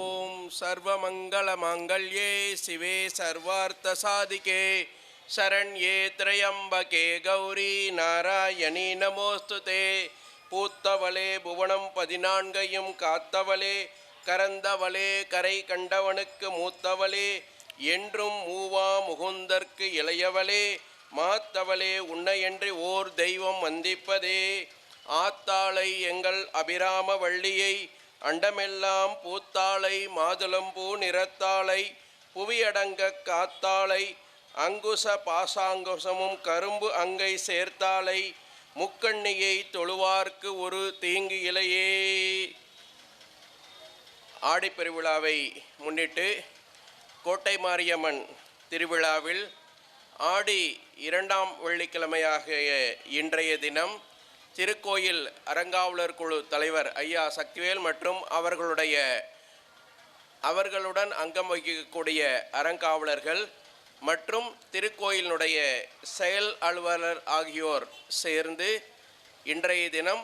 ஓம் சர்வமங்களமாங்கல்யே சிவே சர்வார்த்த சாதிகே சரண்யே திரையம்பகே. கௌரி நாராயணி நமோஸ்துதே பூத்தவளே புவனம் பதினான்கையும் காத்தவளே. கரந்தவளே கரை கண்டவனுக்கு மூத்தவளே. என்றும் மூவா முகுந்தர்க்கு இளையவளே. மாத்தவளே உன்னையன்றி ஓர் தெய்வம் வந்திப்பதே. ஆத்தாளை எங்கள் அபிராம வள்ளியை அண்டமெல்லாம் பூத்தாளை மாதுளம்பூ நிறத்தாளை புவியடங்க காத்தாளை அங்குச பாசாங்குசமும் கரும்பு அங்கை சேர்த்தாளை முக்கண்ணியை தொழுவார்க்கு ஒரு தீங்கு இலையே. ஆடிப்பெருவிழாவை முன்னிட்டு கோட்டை மாரியம்மன் திருவிழாவில் ஆடி இரண்டாம் வெள்ளிக்கிழமையாகிய இன்றைய தினம் திருக்கோயில் அறங்காவலர் குழு தலைவர் ஐயா சக்திவேல் மற்றும் அவர்களுடைய அவர்களுடன் அங்கம் வகிக்கக்கூடிய அறங்காவலர்கள் மற்றும் திருக்கோயிலினுடைய செயல் அலுவலர் ஆகியோர் சேர்ந்து இன்றைய தினம்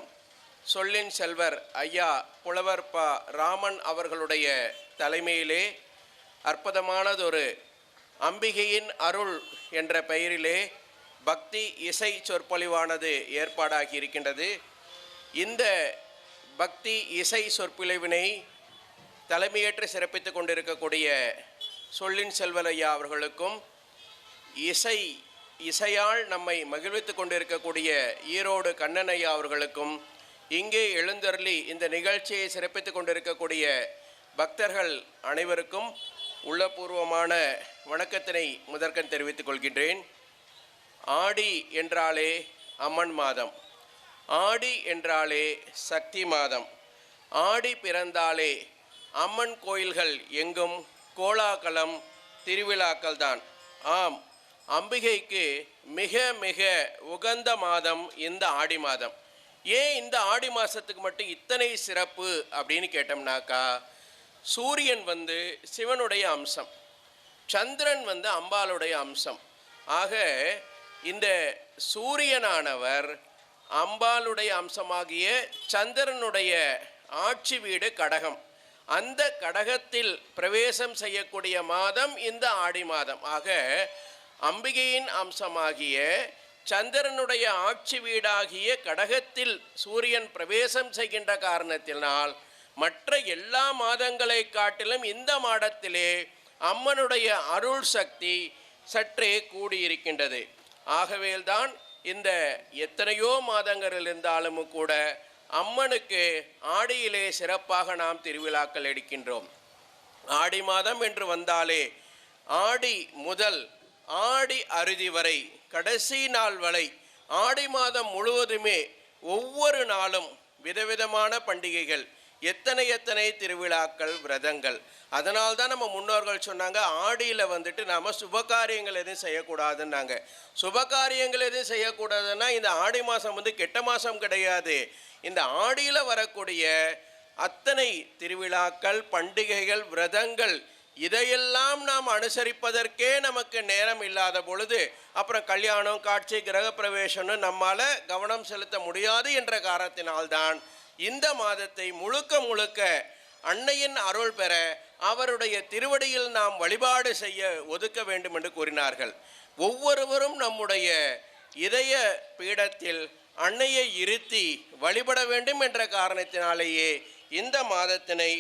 சொல்லின் செல்வர் ஐயா புலவர் ப ராமன் அவர்களுடைய தலைமையிலே அற்புதமானதொரு அம்பிகையின் அருள் என்ற பெயரிலே பக்தி இசை சொற்பொழிவானது ஏற்பாடாகி இருக்கின்றது. இந்த பக்தி இசை சொற்பொழிவினை தலைமையேற்று சிறப்பித்துக் கொண்டிருக்கக்கூடிய சொல்லின் செல்வலையா அவர்களுக்கும் இசை இசையால் நம்மை மகிழ்வித்து கொண்டிருக்கக்கூடிய ஈரோடு கண்ணனையா அவர்களுக்கும் இங்கே எழுந்தருளி இந்த நிகழ்ச்சியை சிறப்பித்துக் கொண்டிருக்கக்கூடிய பக்தர்கள் அனைவருக்கும் உள்ளபூர்வமான வணக்கத்தினை முதற்கண் தெரிவித்துக் கொள்கின்றேன். ஆடி என்றாலே அம்மன் மாதம். ஆடி என்றாலே சக்தி மாதம். ஆடி பிறந்தாலே அம்மன் கோயில்கள் எங்கும் கோலாகலம் திருவிழாக்கள் தான். ஆம் அம்பிகைக்கு மிக மிக உகந்த மாதம் இந்த ஆடி மாதம். ஏன் இந்த ஆடி மாதத்துக்கு மட்டும் இத்தனை சிறப்பு அப்படின்னு கேட்டோம்னாக்கா சூரியன் வந்து சிவனுடைய அம்சம். சந்திரன் வந்து அம்பாளுடைய அம்சம். ஆக இந்த சூரியனானவர் அம்பாளுடைய அம்சமாகிய சந்திரனுடைய ஆட்சி வீடு கடகம். அந்த கடகத்தில் பிரவேசம் செய்யக்கூடிய மாதம் இந்த ஆடி மாதம். ஆக அம்பிகையின் அம்சமாகிய சந்திரனுடைய ஆட்சி வீடாகிய கடகத்தில் சூரியன் பிரவேசம் செய்கின்ற காரணத்தினால் மற்ற எல்லா மாதங்களை காட்டிலும் இந்த மாதத்திலே அம்மனுடைய அருள் சக்தி சற்றே கூடியிருக்கின்றது. ஆகவேல்தான் இந்த எத்தனையோ மாதங்கள் இருந்தாலும் கூட அம்மனுக்கு ஆடியிலே சிறப்பாக நாம் திருவிழாக்கள் எடுக்கின்றோம். ஆடி மாதம் என்று வந்தாலே ஆடி முதல் ஆடி அறுதி வரை கடைசி நாள் வரை ஆடி மாதம் முழுவதுமே ஒவ்வொரு நாளும் விதவிதமான பண்டிகைகள் எத்தனை எத்தனை திருவிழாக்கள் விரதங்கள். அதனால் தான் நம்ம முன்னோர்கள் சொன்னாங்க ஆடியில் வந்துட்டு நாம் சுபகாரியங்கள் எதுவும் செய்யக்கூடாதுன்னாங்க. சுபகாரியங்கள் எதுவும் செய்யக்கூடாதுன்னா இந்த ஆடி மாதம் வந்து கெட்ட மாதம் கிடையாது. இந்த ஆடியில் வரக்கூடிய அத்தனை திருவிழாக்கள் பண்டிகைகள் விரதங்கள் இதையெல்லாம் நாம் அனுசரிப்பதற்கே நமக்கு நேரம் இல்லாத பொழுது அப்புறம் கல்யாணம் காட்சி கிரகப்பிரவேசம்னு நம்மால் கவனம் செலுத்த முடியாது என்ற காரணத்தினால்தான் இந்த மாதத்தை முழுக்க முழுக்க அன்னையின் அருள் பெற அவருடைய திருவடியில் நாம் வழிபாடு செய்ய ஒதுக்க வேண்டும் என்று கூறினார்கள். ஒவ்வொருவரும் நம்முடைய இதய பீடத்தில் அன்னையை இருத்தி வழிபட வேண்டும் என்ற காரணத்தினாலேயே இந்த மாதத்தினை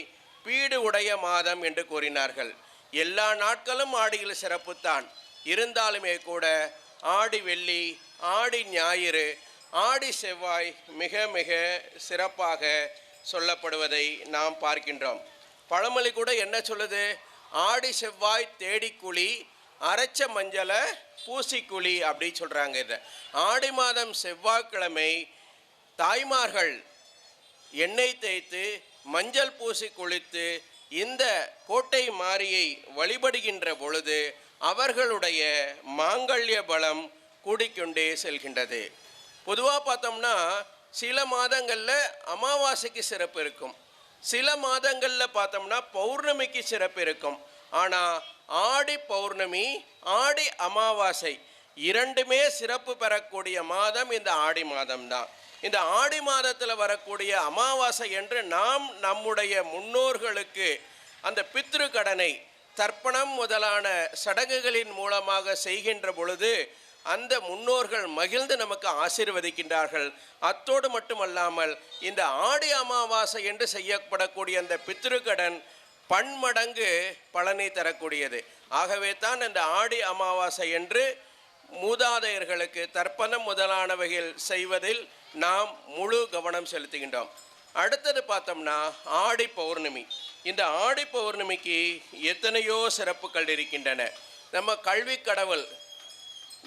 பீடு உடைய மாதம் என்று கூறினார்கள். எல்லா நாட்களும் ஆடியில் சிறப்புத்தான். இருந்தாலுமே கூட ஆடி வெள்ளி ஆடி ஞாயிறு ஆடி செவ்வாய் மிக மிக சிறப்பாக சொல்லப்படுவதை நாம் பார்க்கின்றோம். பழமொழி கூட என்ன சொல்லுது? ஆடி செவ்வாய் தேடிக்குழி அரைச்ச மஞ்சளை பூசிக்குழி அப்படின்னு சொல்கிறாங்க இதை. ஆடி மாதம் செவ்வாய்க்கிழமை தாய்மார்கள் எண்ணெய் தேய்த்து மஞ்சள் பூசி குளித்து இந்த கோட்டை மாரியை வழிபடுகின்ற பொழுது அவர்களுடைய மாங்கல்ய பலம் கூடிக்கொண்டே செல்கின்றது. பொதுவாக பார்த்தோம்னா சில மாதங்களில் அமாவாசைக்கு சிறப்பு இருக்கும். சில மாதங்களில் பார்த்தோம்னா பௌர்ணமிக்கு சிறப்பு இருக்கும். ஆனால் ஆடி பௌர்ணமி ஆடி அமாவாசை இரண்டுமே சிறப்பு பெறக்கூடிய மாதம் இந்த ஆடி மாதம்தான். இந்த ஆடி மாதத்தில் வரக்கூடிய அமாவாசை என்று நாம் நம்முடைய முன்னோர்களுக்கு அந்த பித்ரு கடனை தர்ப்பணம் முதலான சடங்குகளின் மூலமாக செய்கின்ற பொழுது அந்த முன்னோர்கள் மகிழ்ந்து நமக்கு ஆசீர்வதிக்கின்றார்கள். அத்தோடு மட்டுமல்லாமல் இந்த ஆடி அமாவாசை என்று செய்யப்படக்கூடிய அந்த பித்திருக்கடன் பன்மடங்கு பலனை தரக்கூடியது. ஆகவே தான் இந்த ஆடி அமாவாசை என்று மூதாதையர்களுக்கு தர்ப்பணம் முதலானவைகள் செய்வதில் நாம் முழு கவனம் செலுத்துகின்றோம். அடுத்தது பார்த்தோம்னா ஆடி பௌர்ணமி. இந்த ஆடி பௌர்ணமிக்கு எத்தனையோ சிறப்புகள் இருக்கின்றன. நம்ம கல்வி கடவுள்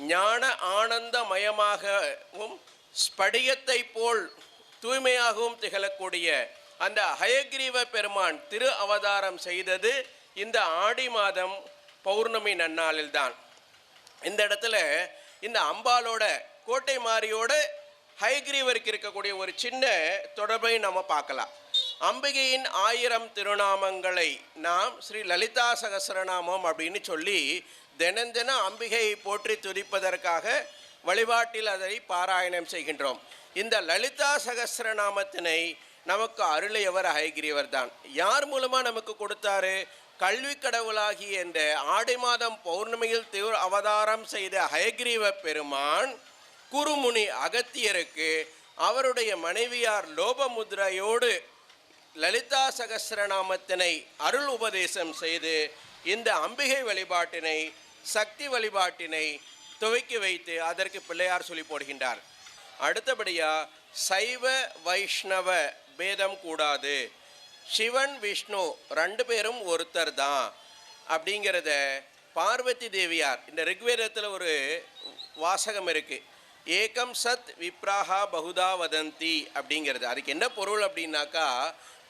ஞான ஆனந்தமயமாகவும் ஸ்படிகத்தை போல் தூய்மையாகவும் திகழக்கூடிய அந்த ஹயக்ரீவ பெருமான் திரு அவதாரம் செய்தது இந்த ஆடி மாதம் பௌர்ணமி நன்னாளில்தான். இந்த இடத்துல இந்த அம்பாலோட கோட்டை மாரியோட ஹைகிரீவருக்கு இருக்கக்கூடிய ஒரு சின்ன தொடர்பை நம்ம பார்க்கலாம். அம்பிகையின் ஆயிரம் திருநாமங்களை நாம் ஸ்ரீ லலிதா சகசரநாமம் அப்படின்னு சொல்லி தினந்தினம் அம்பிகையை போற்றி துதிப்பதற்காக வழிபாட்டில் அதை பாராயணம் செய்கின்றோம். இந்த லலிதா சகஸ்ரநாமத்தினை நமக்கு அருளியவர் ஹயகிரிவர் தான். யார் மூலமாக நமக்கு கொடுத்தாரு? கல்வி கடவுளாகி என்ற ஆடி மாதம் பௌர்ணமியில் திரு அவதாரம் செய்த ஹயகிரீவ பெருமான் குருமுனி அகத்தியருக்கு அவருடைய மனைவியார் லோபமுத்ரையோடு லலிதா சகசிரநாமத்தினை அருள் உபதேசம் செய்து இந்த அம்பிகை வழிபாட்டினை சக்தி வழிபாட்டினை துவக்கி வைத்து அதற்கு பிள்ளையார் சொல்லி போடுகின்றார். அடுத்தபடியாக சைவ வைஷ்ணவ பேதம் கூடாது. சிவன் விஷ்ணு ரெண்டு பேரும் ஒருத்தர் தான். அப்படிங்கிறத பார்வதி தேவியார் இந்த ரிக்வேதத்தில் ஒரு வாசகம் இருக்குது ஏகம் சத் விப்ராஹா பகுதா வதந்தி அப்படிங்கிறது. அதுக்கு என்ன பொருள் அப்படின்னாக்கா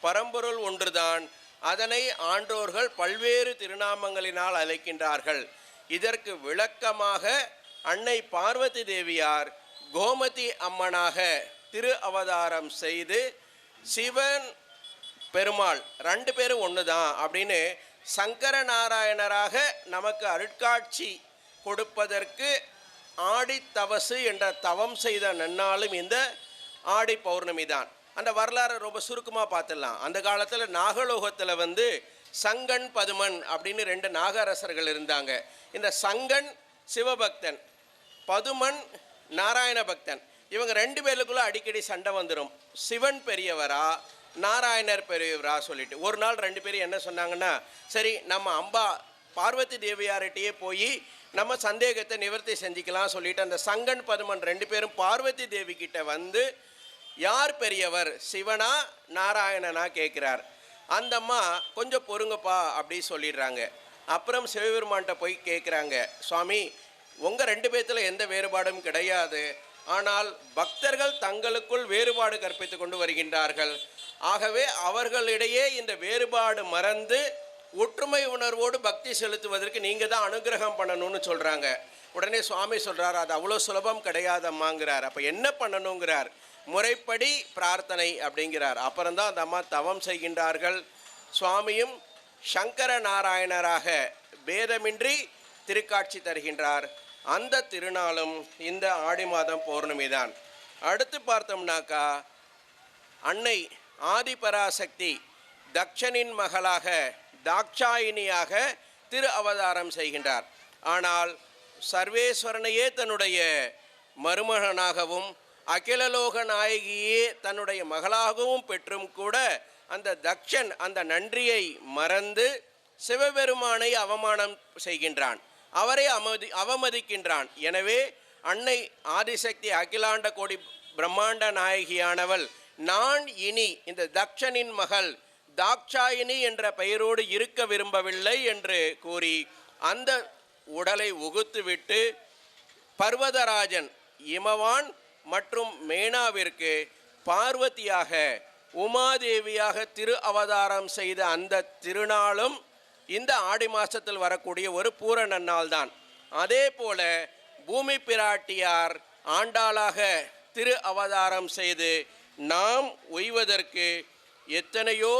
பரம்பொருள் ஒன்றுதான். அதனை ஆண்டோர்கள் பல்வேறு திருநாமங்களினால் அழைக்கின்றார்கள். இதற்கு விளக்கமாக அன்னை பார்வதி தேவியார் கோமதி அம்மனாக திரு அவதாரம் செய்து சிவன் பெருமாள் ரெண்டு பேரும் ஒன்று தான் அப்படின்னு சங்கர நாராயணராக நமக்கு அருட்காட்சி கொடுப்பதற்கு ஆடி தவசு என்ற தவம் செய்த நன்னாளும் இந்த ஆடி பௌர்ணமி தான். அந்த வரலாறை ரொம்ப சுருக்கமாக பார்த்துடலாம். அந்த காலத்தில் நாகலோகத்தில் வந்து சங்கன் பதுமன் அப்படின்னு ரெண்டு நாகரசர்கள் இருந்தாங்க. இந்த சங்கன் சிவபக்தன் பதுமன் நாராயண பக்தன். இவங்க ரெண்டு பேருக்குள்ள அடிக்கடி சண்டை வந்துடும் சிவன் பெரியவரா நாராயணர் பெரியவரா சொல்லிட்டு. ஒரு நாள் ரெண்டு பேரும் என்ன சொன்னாங்கன்னா சரி நம்ம அம்பா பார்வதி தேவியார்கிட்டயே போய் நம்ம சந்தேகத்தை நிவர்த்தி செஞ்சுக்கலாம் சொல்லிட்டு அந்த சங்கன் பதுமன் ரெண்டு பேரும் பார்வதி தேவி கிட்ட வந்து யார் பெரியவர் சிவனா நாராயணனா? கேட்குறார் அந்த அம்மா கொஞ்சம் பொறுங்கப்பா அப்படி சொல்லிடுறாங்க. அப்புறம் சிவபெருமான்கிட்ட போய் கேட்குறாங்க சுவாமி உங்கள் ரெண்டு பேர்த்தில் எந்த வேறுபாடும் கிடையாது. ஆனால் பக்தர்கள் தங்களுக்குள் வேறுபாடு கற்பித்து கொண்டு வருகின்றார்கள். ஆகவே அவர்களிடையே இந்த வேறுபாடு மறந்து ஒற்றுமை உணர்வோடு பக்தி செலுத்துவதற்கு நீங்கள் தான் அனுகிரகம் பண்ணணும்னு சொல்கிறாங்க உடனே சுவாமி சொல்கிறார் அது அவ்வளோ சுலபம் கிடையாதம்மாங்கிறார். அப்போ என்ன பண்ணணுங்கிறார்? முறைப்படி பிரார்த்தனை அப்படிங்கிறார். அப்புறம்தான் அந்த அம்மா தவம் செய்கின்றார்கள். சுவாமியும் சங்கர நாராயணராக பேதமின்றி திருக்காட்சி தருகின்றார். அந்த திருநாளும் இந்த ஆடி மாதம் பௌர்ணமி தான் அடுத்து பார்த்தோம்னாக்கா அன்னை ஆதிபராசக்தி தக்ஷனின் மகளாக தாக்ஷாயினியாக திரு அவதாரம் செய்கின்றார். ஆனால் சர்வேஸ்வரனையே தன்னுடைய மருமகனாகவும் அகிலலோக நாயகியே தன்னுடைய மகளாகவும் பெற்றும் கூட அந்த தக்ஷன் அந்த நன்றியை மறந்து சிவபெருமானை அவமானம் செய்கின்றான். அவரை அமதி அவமதிக்கின்றான். எனவே அன்னை ஆதிசக்தி அகிலாண்ட கோடி பிரம்மாண்ட நாயகியானவள் நான் இனி இந்த தக்ஷனின் மகள் தாக்ஷாயினி என்ற பெயரோடு இருக்க விரும்பவில்லை என்று கூறி அந்த உடலை உகுத்துவிட்டு பர்வதராஜன் இமவான் மற்றும் மேனாவிற்கு பார்வதியாக உமாதேவியாக திரு அவதாரம் செய்த அந்த திருநாளும் இந்த ஆடி மாதத்தில் வரக்கூடிய ஒரு பூரண நாள்தான். அதே போல பூமி பிராட்டியார் ஆண்டாளாக திரு அவதாரம் செய்து நாம் உய்வதற்கு எத்தனையோ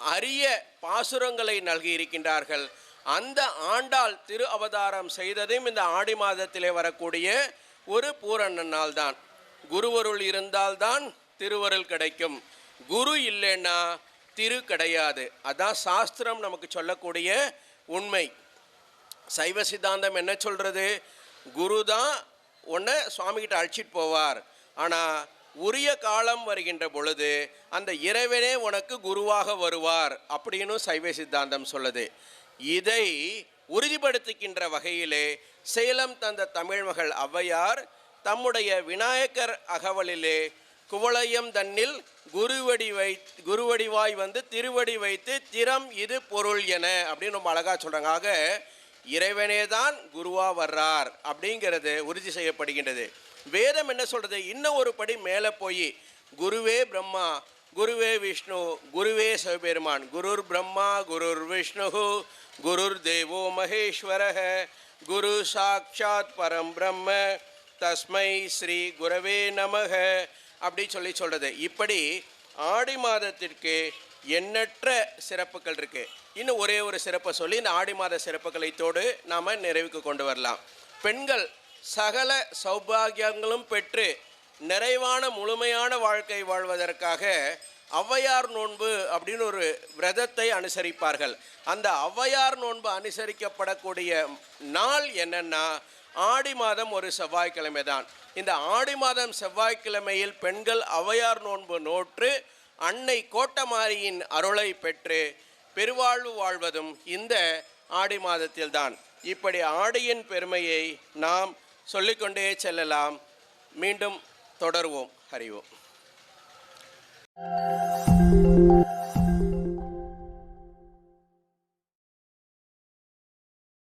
அரிய பாசுரங்களை நல்கி இருக்கின்றார்கள் அந்த ஆண்டாள் திரு அவதாரம் செய்ததையும் இந்த ஆடி மாதத்திலே வரக்கூடிய ஒரு பூரண நாள் தான் குருவருள் இருந்தால்தான் திருவருள் கிடைக்கும். குரு இல்லைன்னா திரு கிடையாது. அதான் சாஸ்திரம் நமக்கு சொல்லக்கூடிய உண்மை. சைவ சித்தாந்தம் என்ன சொல்கிறது குரு தான் உன்னை சுவாமிகிட்ட அழைச்சிட்டு போவார். ஆனால் உரிய காலம் வருகின்ற பொழுது அந்த இறைவனே உனக்கு குருவாக வருவார் அப்படின்னு சைவ சித்தாந்தம் சொல்லுது. இதை உறுதிப்படுத்துகின்ற வகையிலே சேலம் தந்த தமிழ் மகள் ஔவையார் தம்முடைய விநாயகர் அகவலிலே குவளையம் தன்னில் குருவடி வை குருவடிவாய் வந்து திருவடி வைத்து திறம் இது பொருள் என அப்படின்னு ரொம்ப அழகாக சொல்கிறாங்க ஆக இறைவனே தான் குருவா வர்றார் அப்படிங்கிறது உறுதி செய்யப்படுகின்றது. வேதம் என்ன சொல்கிறது இன்னும் ஒரு படி மேலே போய் குருவே பிரம்மா குருவே விஷ்ணு குருவே சிவபெருமான். குருர் பிரம்மா குருர் விஷ்ணு குருர் தேவோ மகேஸ்வரக குரு சாட்சாத் பரம் பிரம்ம தஸ்மை ஸ்ரீ குரவே நமக அப்படி சொல்லி சொல்கிறது இப்படி ஆடி மாதத்திற்கு எண்ணற்ற சிறப்புகள் இருக்குது இன்னும் ஒரே ஒரு சிறப்பை சொல்லி இந்த ஆடி மாத சிறப்புகளைத்தோடு நாம் நிறைவுக்கு கொண்டு வரலாம். பெண்கள் சகல சௌபாகியங்களும் பெற்று நிறைவான முழுமையான வாழ்க்கை வாழ்வதற்காக ஔவையார் நோன்பு அப்படின்னு ஒரு விரதத்தை அனுசரிப்பார்கள். அந்த ஔவையார் நோன்பு அனுசரிக்கப்படக்கூடிய நாள் என்னென்னா ஆடி மாதம் ஒரு செவ்வாய்க்கிழமை தான் இந்த ஆடி மாதம் செவ்வாய்க்கிழமையில் பெண்கள் ஔவையார் நோன்பு நோற்று அன்னை கோட்டமாரியின் அருளை பெற்று பெருவாழ்வு வாழ்வதும் இந்த ஆடி மாதத்தில்தான். இப்படி ஆடியின் பெருமையை நாம் சொல்லிக்கொண்டே செல்லலாம். மீண்டும் தொடருவோம். Música